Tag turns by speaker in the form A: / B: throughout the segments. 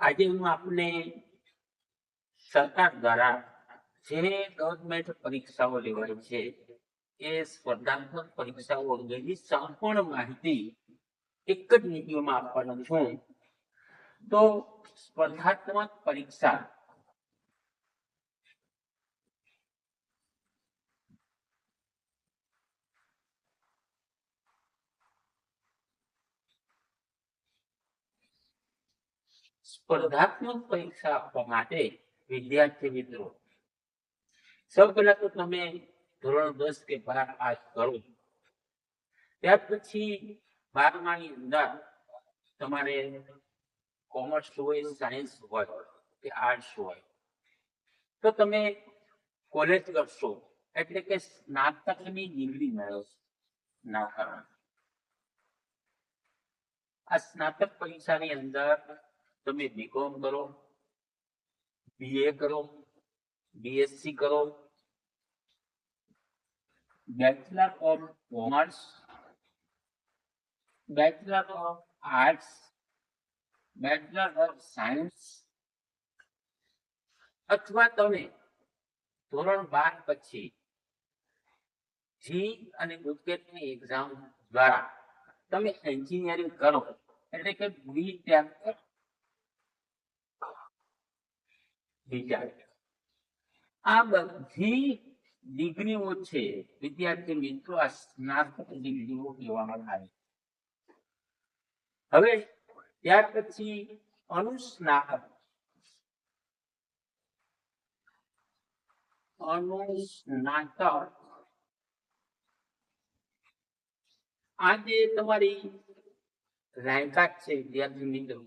A: આજે હું આપને સરકાર દ્વારા જે ગવર્મેન્ટ પરીક્ષાઓ લેવાય છે, એ સ્પર્ધાત્મક પરીક્ષાઓ અંગેની સંપૂર્ણ માહિતી એક જ વિડીયોમાં આપવાનો છું. તો સ્પર્ધાત્મક પરીક્ષા સ્પર્ધાત્મક પરીક્ષા આપવા માટે વિદ્યાર્થી મિત્રો, સૌ પહેલા તો તમે ધોરણ દસ કે બાર પાસ કરો. ત્યાર પછી બારમાની અંદર તમારે કોમર્સ હોય, સાયન્સ હોય કે આર્ટ્સ હોય, તો તમે કોલેજ કરશો એટલે કે સ્નાતકની ડિગ્રી મેળવશો. સ્નાતક આ સ્નાતક પરીક્ષાની અંદર તમે બીકોમ કરો બીએ કરો બીએસસી કરો bachelor of commerce bachelor of arts bachelor of science અથવા તમે ધોરણ બાર પછી જી અને ગુજકેટની એક્ઝામ દ્વારા તમે એન્જિનિયરિંગ કરો, એટલે કે બી ટેક બીજા આ બધી ડિગ્રીઓ છે, વિદ્યાર્થી મિત્રો, આ સ્નાતક ડિગ્રીઓ કહેવામાં આવે હવે ત્યાર પછી અનુસ્નાતક. અનુસ્નાતક. આ જે તમારી લાયકાત છે, વિદ્યાર્થી મિત્રો.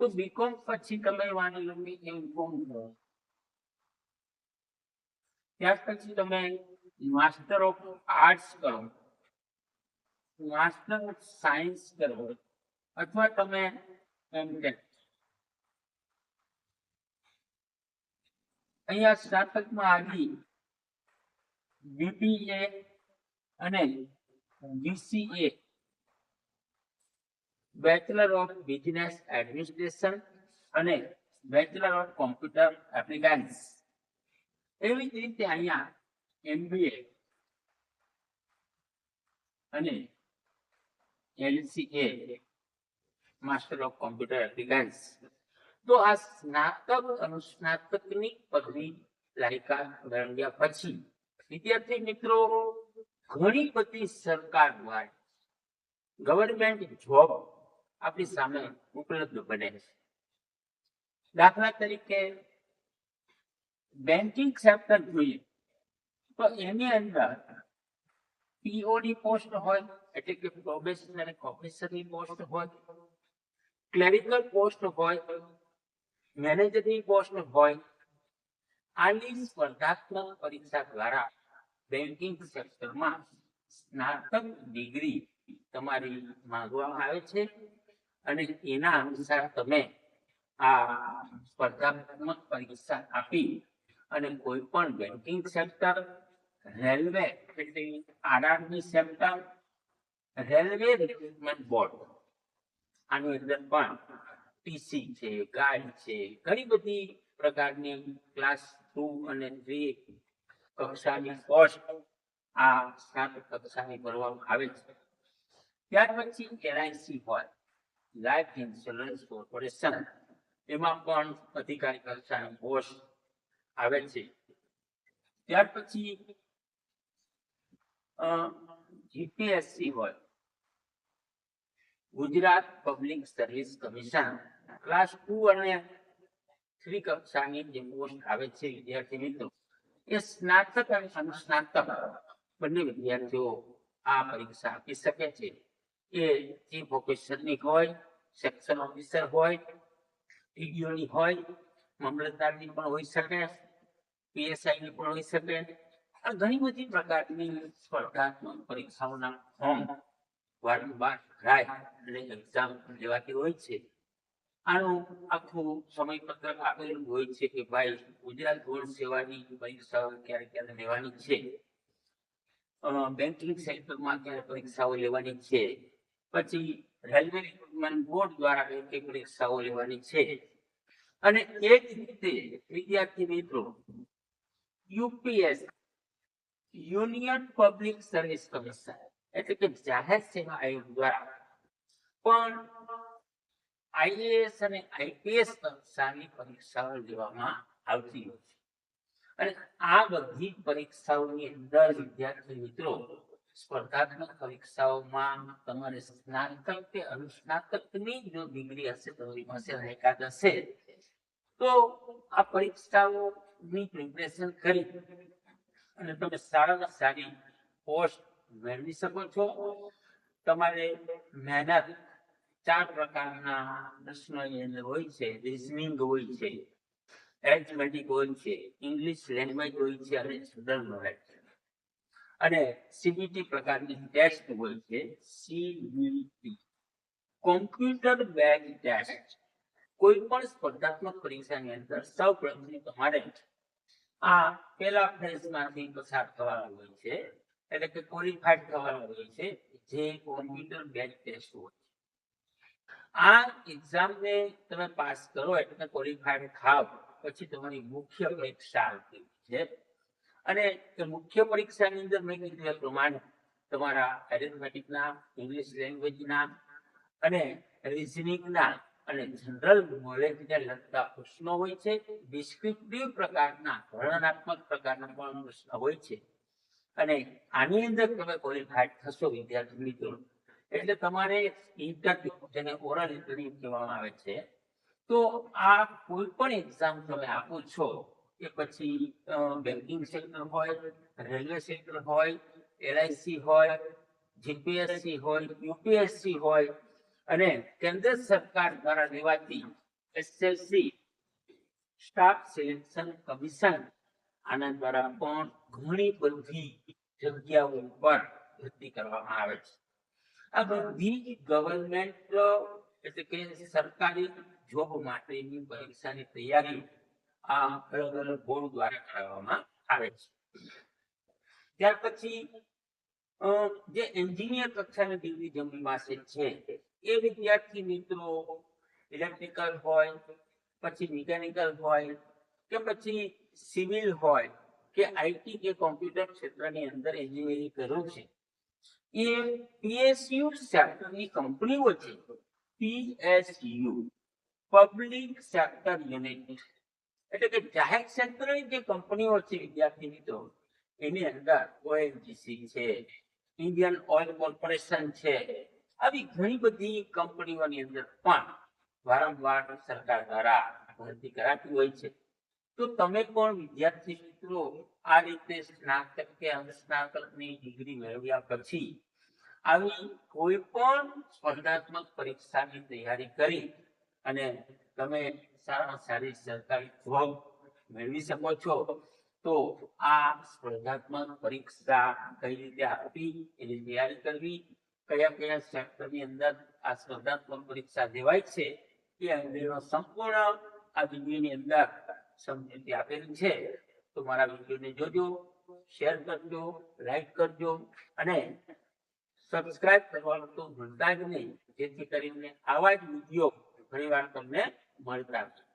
A: તો બીકોમ પછી તમે માની લો કે કરો ત્યાર પછી તમે માસ્ટર ઓફ આર્ટ્સ કરો. માસ્ટર ઓફ સાયન્સ કરો. અથવા તમે એમટેક અહીંયા સ્નાતકમાં આવી બીબીએ અને BCA bachelor of business administration અને બેચલર ઓફ કોમ્પ્યુટર એપ્લિકેન્સ એવી જ રીતે અહીંયા એમબીએ અને LCA master of computer applications તો આ સ્નાતક અનુસ્નાતકની પદવી લાયકા મેળવ્યા પછી વિદ્યાર્થી મિત્રો, ઘણી બધી સરકાર દ્વારા ગવર્મેન્ટ જોબ આપણી સામે ઉપલબ્ધ બને દાખલા તરીકે બેન્કિંગ સેક્ટર જોઈએ તો એની અંદર પીઓની પોસ્ટ હોય, એટલે કે પ્રોબેશનરી ઓફિસરની પોસ્ટ હોય ક્લેરિકલ પોસ્ટ હોય મેનેજરની પોસ્ટ હોય આની સ્પર્ધાત્મક પરીક્ષા દ્વારા બેન્કિંગ સેક્ટરમાં સ્નાતક ડિગ્રી તમારી માંગવામાં આવે છે. અને એના અનુસાર તમે આ સ્પર્ધાત્મક પરીક્ષા આપી અને કોઈ પણ બેન્કિંગ સેક્ટર રેલવે એટલે RRB sector railway recruitment board આની અંદર પણ ટીસી છે ગાર્ડ છે, ઘણી બધી પ્રકારની ક્લાસ ટુ અને થ્રી કક્ષાની પોસ્ટ આ સ્નાતક કક્ષાની ભરવામાં આવે છે. ત્યાર પછી એલઆઈસી હોય. લાઈફ ઇન્સ્યોરન્સ કોર્પોરેશન એમાં પણ અધિકારી કક્ષાનો પોસ્ટ આવે છે. ત્યાર પછી જીપીએસસી હોય. Gujarat public service commission class two અને થ્રી કક્ષાની જે પોસ્ટ આવે છે, વિદ્યાર્થી મિત્રો, એ સ્નાતક અને અનુસ્નાતક બંને વિદ્યાર્થીઓ આ પરીક્ષા આપી શકે છે. એ ચીફ ઓફિસરની હોય સેક્શન ઓફિસર હોય, ટીડીઓની હોય, મામલતદારની પણ હોઈ શકે, પીએસઆઈની પણ હોઈ શકે. આ ઘણી બધી પ્રકારની સ્પર્ધાત્મક પરીક્ષાઓના ફોર્મ વારંવાર ભરાય અને એક્ઝામ લેવાતી હોય છે. આનું આખું સમયપત્રક આપેલું હોય છે કે ભાઈ ગુજરાત બોર્ડ સેવાની પરીક્ષાઓ ક્યારે ક્યારે લેવાની છે? બેન્કિંગ સેક્ટરમાં ક્યારે પરીક્ષાઓ લેવાની છે? પછી રેલવે રિક્રુટમેન્ટ બોર્ડ દ્વારા કઈ પરીક્ષાઓ લેવાની છે. અને એ જ રીતે વિદ્યાર્થી મિત્રો, UPS union public service commission એટલે કે જાહેર સેવા આયોગ દ્વારા પણ આઈએએસ અને આઈપીએસ કક્ષાની પરીક્ષાઓ લેવામાં આવતી હોય છે. અને આ બધી પરીક્ષાઓની અંદર વિદ્યાર્થી મિત્રો સ્પર્ધાત્મક પરીક્ષાઓમાં તમારે સ્નાતક કે અનુસ્નાતકની જો ડિગ્રી હશે તમારી પાસે તો આ પરીક્ષાઓની પ્રિપરેશન કરી અને તમે સારામાં સારી પોસ્ટ મેળવી શકો છો. તમારે મહેનત ચાર પ્રકારના પ્રશ્નો અંદર હોય છે. રિઝનિંગ હોય છે એરિથમેટિક હોય છે ઇંગ્લિશ લેંગ્વેજ હોય છે અને જનરલ નોલેજ અને સીબીટી પ્રકારની ટેસ્ટ હોય છે. સીબીટી કોમ્પ્યુટર બેગ ટેસ્ટ કોઈ પણ સ્પર્ધાત્મક પરીક્ષાની અંદર સૌ પ્રથમ તમારે આ પેલા ફેઝમાંથી પસાર થવાનું હોય છે. એટલે કે ક્વોલિફાઈડ થવાનું હોય છે. જે કોમ્પ્યુટર બેગ ટેસ્ટ હોય છે. આ એક્ઝામને તમે પાસ કરો એટલે ક્વોલિફાઈડ થાવ. પછી તમારી મુખ્ય પરીક્ષા આવતી છે. અને મુખ્ય પરીક્ષાની અંદર મેં કીધું એ પ્રમાણે તમારા એરિથમેટિકના ઇંગ્લિશ લેંગ્વેજના અને રિઝનિંગના અને જનરલ નોલેજને લગતા પ્રશ્નો હોય છે. ડિસ્ક્રિપ્ટિવ પ્રકારના, વર્ણનાત્મક પ્રકારના પણ પ્રશ્નો હોય છે. અને આની અંદર તમે ક્વોલિફાઈડ થશો, વિદ્યાર્થી મિત્રો, એટલે તમારે ઇન્ટરવ્યુ જેને ઓરલ ઇન્ટરવ્યુ કહેવામાં આવે છે, તો આ કોઈ પણ એક્ઝામ તમે આપો છો કે પછી બેન્કિંગ સેક્ટર હોય રેલવે સેક્ટર હોય એલઆઈસી હોય જીપીએસસી હોય યુપીએસસી હોય અને કેન્દ્ર સરકાર દ્વારા લેવાતી એસએલસી સ્ટાફ સિલેક્શન કમિશન આના દ્વારા પણ ઘણી બધી જગ્યાઓ પર ભરતી કરવામાં આવે છે. આ બધી ગવર્મેન્ટ એટલે કે સરકારી જોબ માટેની પરીક્ષાની તૈયારી આ અલગ અલગ ગોળ દ્વારા કરવામાં આવે છે. ત્યાર પછી જે એન્જિનિયર કક્ષાની ડિગ્રી જેમની પાસે છે, એ વિદ્યાર્થી મિત્રો ઇલેક્ટ્રિકલ હોય, પછી મિકેનિકલ હોય, કે પછી સિવિલ હોય, કે આઈટી કે કોમ્પ્યુટર ક્ષેત્રની અંદર એન્જિનિયરિંગ કર્યું છે. એ પીએસયુ સેક્ટરની કંપનીઓ છે. પીએસયુ પબ્લિક સેક્ટર યુનિટ એટલે કે જાહેર ક્ષેત્રની જે કંપનીઓ છે વિદ્યાર્થી મિત્રો એની અંદર ઓએનજીસી છે ઇન્ડિયન ઓઇલ કોર્પોરેશન છે, આવી ઘણી બધી કંપનીઓની અંદર પણ વારંવાર સરકાર દ્વારા ભરતી કરાતી હોય છે. તો તમે પણ વિદ્યાર્થી મિત્રો આ રીતે સ્નાતક કે અનુસ્નાતકની ડિગ્રી મેળવ્યા પછી આવી કોઈ પણ સ્પર્ધાત્મક પરીક્ષાની તૈયારી કરી અને તમે સારામાં સારી સરકારી જોબ મેળવી શકો છો, તો આ સ્પર્ધાત્મક પરીક્ષા કઈ રીતે આપવી એની તૈયારી કરવી, કયા કયા સેક્ટરની અંદર આ સ્પર્ધાત્મક પરીક્ષા દેવાય છે, એ અંગેનો સંપૂર્ણ આ વિડીયોની અંદર સમજૂતી આપેલી છે. તો મારા વિડીયોને જોજો, શેર કરજો, લાઈક કરજો અને સબસ્ક્રાઇબ કરવાનું તો ભૂલતા જ નહીં. જેથી કરીને આવા જ વીડિયો ઘણીવાર તમને મળતા રહે